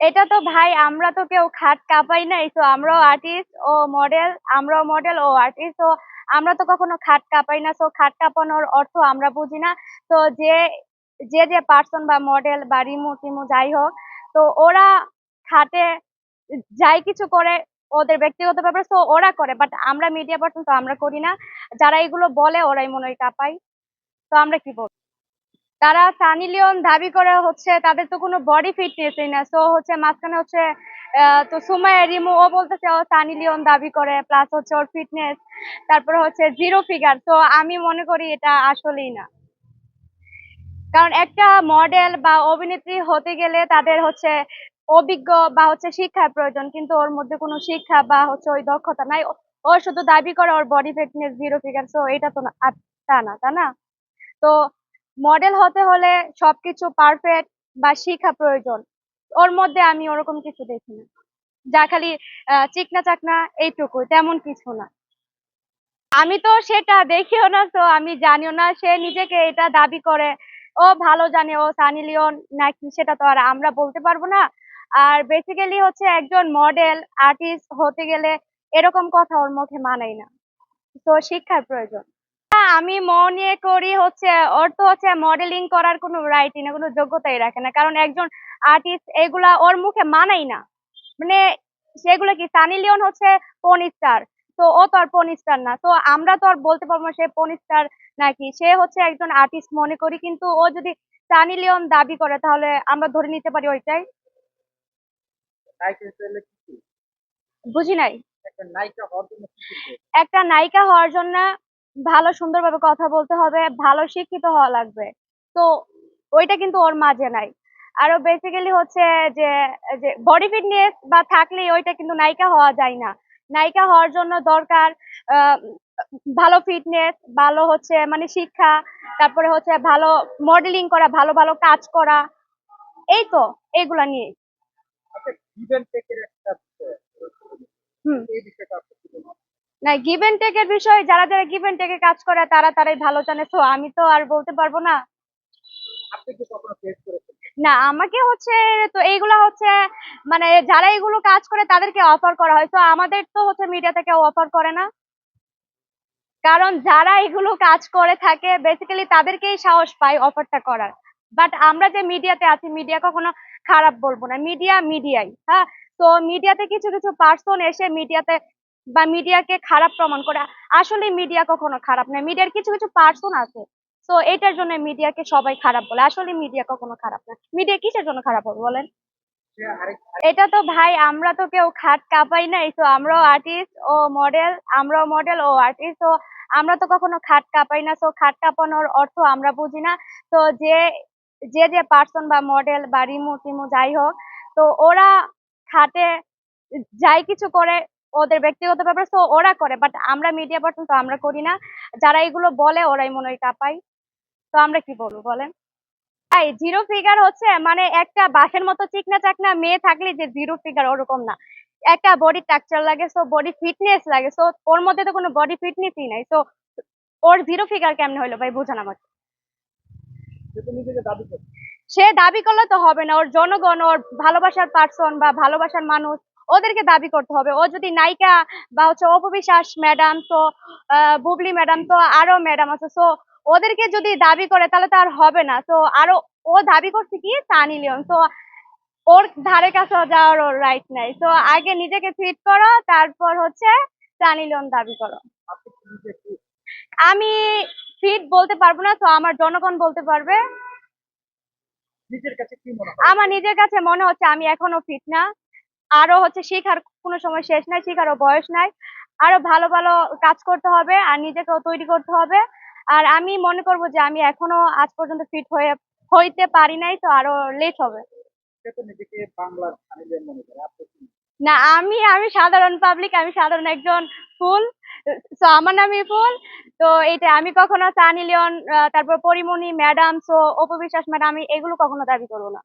এটা তো ভাই, আমরা তো কেউ খাট কাঁপাই নাই। তো আমরাও আর্টিস্ট ও মডেল আমরাও মডেল ও আর্টিস্ট তো আমরা তো কখনো খাট কাঁপাই না। তো খাট কাঁপানোর অর্থ আমরা বুঝি না। তো যে যে যে পার্সন বা মডেল বা রিমু টিমু যাই হোক, তো ওরা খাটে যাই কিছু করে, ওদের ব্যক্তিগত ব্যাপার তো ওরা করে। বাট আমরা মিডিয়া পার্সন তো আমরা করি না। যারা এগুলো বলে, ওরাই মনে হয় কাঁপাই তো আমরা কি বলব? তারা সানি লিওন দাবি করে হচ্ছে তাদের তো কোনো বডি ফিটনেসই না। সো হচ্ছে মাঝখানে হচ্ছে তো সুমাইয়া রিমু, ও বলতেছে, ও সানি লিওন দাবি করে প্লাস হচ্ছে ওর ফিটনেস তারপরে হচ্ছে জিরো ফিগার তো আমি মনে করি এটা আসলেই না। কারণ একটা মডেল বা অভিনেত্রী হতে গেলে তাদের হচ্ছে অভিজ্ঞ বা হচ্ছে শিক্ষার প্রয়োজন, কিন্তু ওর মধ্যে কোনো শিক্ষা বা হচ্ছে ওই দক্ষতা নাই। ও- শুধু দাবি করে ওর body fitness zero figure so এটা তো তা না তা না? তো মডেল হতে হলে সবকিছু পারফেক্ট বা শিক্ষা প্রয়োজন। ওর মধ্যে আমি ওরকম কিছু দেখি না। যা খালি চিকনা চাকনা এইটুকু তেমন কিছু না। আমি তো সেটা দেখিও না, তো আমি জানিও না, সে নিজেকে এটা দাবি করে, ও ভালো জানে, ও সানি লিওন নাকি, সেটা তো আর আমরা বলতে পারব না। আর বেসিক্যালি হচ্ছে একজন মডেল আর্টিস্ট হতে গেলে এরকম কথা ওর মুখে মানাই না। তো শিক্ষার প্রয়োজন। আমি মনে করি হচ্ছে ওর তো হচ্ছে মডেলিং করার কোনো রাইটই না কোনো যোগ্যতাই রাখে না। কারণ একজন আর্টিস্ট এগুলা ওর মুখে মানাই না। মানে সেগুলো কি সানি লিওন হচ্ছে পন স্টার তো ও তো আর পন স্টার না। তো আমরা তো আর বলতে পারব না সে পন স্টার নাকি। সে হচ্ছে একজন আর্টিস্ট মনে করি কিন্তু ও যদি সানি লিওন দাবি করে তাহলে আমরা ধরে নিতে পারি ওইটাই? বুঝি নাই? একটা নায়িকা হওয়ার জন্য ভালো সুন্দরভাবে কথা বলতে হবে ভালো শিক্ষিত হওয়া লাগবে। তো ওইটা কিন্তু ওর মাঝে নাই। আরও বেসিক্যালি হচ্ছে যে যে বডি ফিটনেস বা থাকলে ওইটা কিন্তু নায়িকা হওয়া যায় না। নায়িকা হওয়ার জন্য দরকার ভালো ফিটনেস ভালো হচ্ছে মানে শিক্ষা তারপরে হচ্ছে ভালো মডেলিং করা ভালো ভালো কাজ করা এই তো এগুলা নিয়ে। আচ্ছা। হুম। না গিভ টেকের বিষয়ে যারা যারা গিভ এন্ড টেকে কাজ করে তারা তারাই ভালো জানে। তো আমি তো আর বলতে পারব না। না আমাকে হচ্ছে তো এইগুলা হচ্ছে মানে যারা এগুলো কাজ করে তাদেরকে অফার করা হয়। তো আমাদের তো হচ্ছে মিডিয়া থেকে অফার করে না। কারণ যারা এগুলো কাজ করে থাকে বেসিক্যালি তাদেরকেই সাহস পায় অফারটা করার। বাট আমরা যে মিডিয়াতে আছি মিডিয়া কখনো খারাপ বলব না। মিডিয়া মিডিয়াই হ্যাঁ? তো মিডিয়াতে কিছু কিছু পার্সন এসে মিডিয়াতে বা মিডিয়াকে খারাপ প্রমাণ করে। আসলে মিডিয়া কখনো খারাপ না মিডিয়ার কিছু কিছু পার্সন আছে। তো এটার জন্য মিডিয়াকে সবাই খারাপ বলে। আসলে মিডিয়া কখনো খারাপ না। মিডিয়া কিসের জন্য খারাপ হবে বলেন? এটা তো ভাই আমরা তো কেউ খাট কাঁপাই নাই। তো আমরাও আর্টিস্ট ও মডেল আমরাও মডেল ও আর্টিস্ট তো আমরা তো কখনো খাট কাঁপাই না। তো খাট কাঁপানোর অর্থ আমরা বুঝি না। তো যে যে যে পার্সন বা মডেল বা রিমু টিমু যাই হোক তো ওরা খাটে যাই কিছু করে ওদের ব্যক্তিগত ব্যাপার তো ওরা করে বাট আমরা মিডিয়া পার্সন তো আমরা করি না। যারা এগুলো বলে ওরাই মনে হয় কাঁপাই তো আমরা কি বলব বলেন? তাই জিরো ফিগার হচ্ছে মানে একটা বাসের মতো চিকনা চাকনা মেয়ে থাকলে যে জিরো ফিগার ওরকম না। একটা বডি স্ট্রাকচার লাগে সো বডি ফিটনেস লাগে সো ওর মধ্যে তো কোনো বডি ফিটনেসই নাই। সো ওর জিরো ফিগার কেমনে হলো ভাই বোঝান আমাকে। সে দাবি সে দাবি করলে তো হবে না ওর জনগণ ওর ভালোবাসার পার্সন বা ভালোবাসার মানুষ ওদেরকে দাবি করতে হবে। ও যদি নায়িকা বা হচ্ছে অপবিশ্বাস ম্যাডাম তো বুবলি ম্যাডাম তো আরও ম্যাডাম আছে। সো ওদেরকে যদি দাবি করে তাহলে তো আর হবে না। তো আরও ও দাবি করছে কি? সানি লিওন। তো ওর ধারে কাছে যাওয়ার ওর রাইট নাই। তো আগে নিজেকে ফিট করো তারপর হচ্ছে সানি লিওন দাবি করো। আমি ফিট বলতে পারব না তো আমার জনগণ বলতে পারবে। আমার নিজের কাছে মনে হচ্ছে আমি এখনও ফিট না। আরও হচ্ছে শেখার কোনো সময় শেষ নাই শেখারও বয়স নাই। আরও ভালো ভালো কাজ করতে হবে আর নিজেকেও তৈরি করতে হবে। আর আমি মনে করব যে আমি এখনও আজ পর্যন্ত ফিট হয়ে হইতে পারি নাই তো আরও লেট হবে। না আমি আমি সাধারণ পাবলিক আমি সাধারণ একজন ফুল। তো আমার নামই ফুল। তো এটা আমি কখনো সানি লিওন তারপর পরিমণি ম্যাডাম সো অপবিশ্বাস ম্যাডাম আমি এগুলো কখনো দাবি করব না।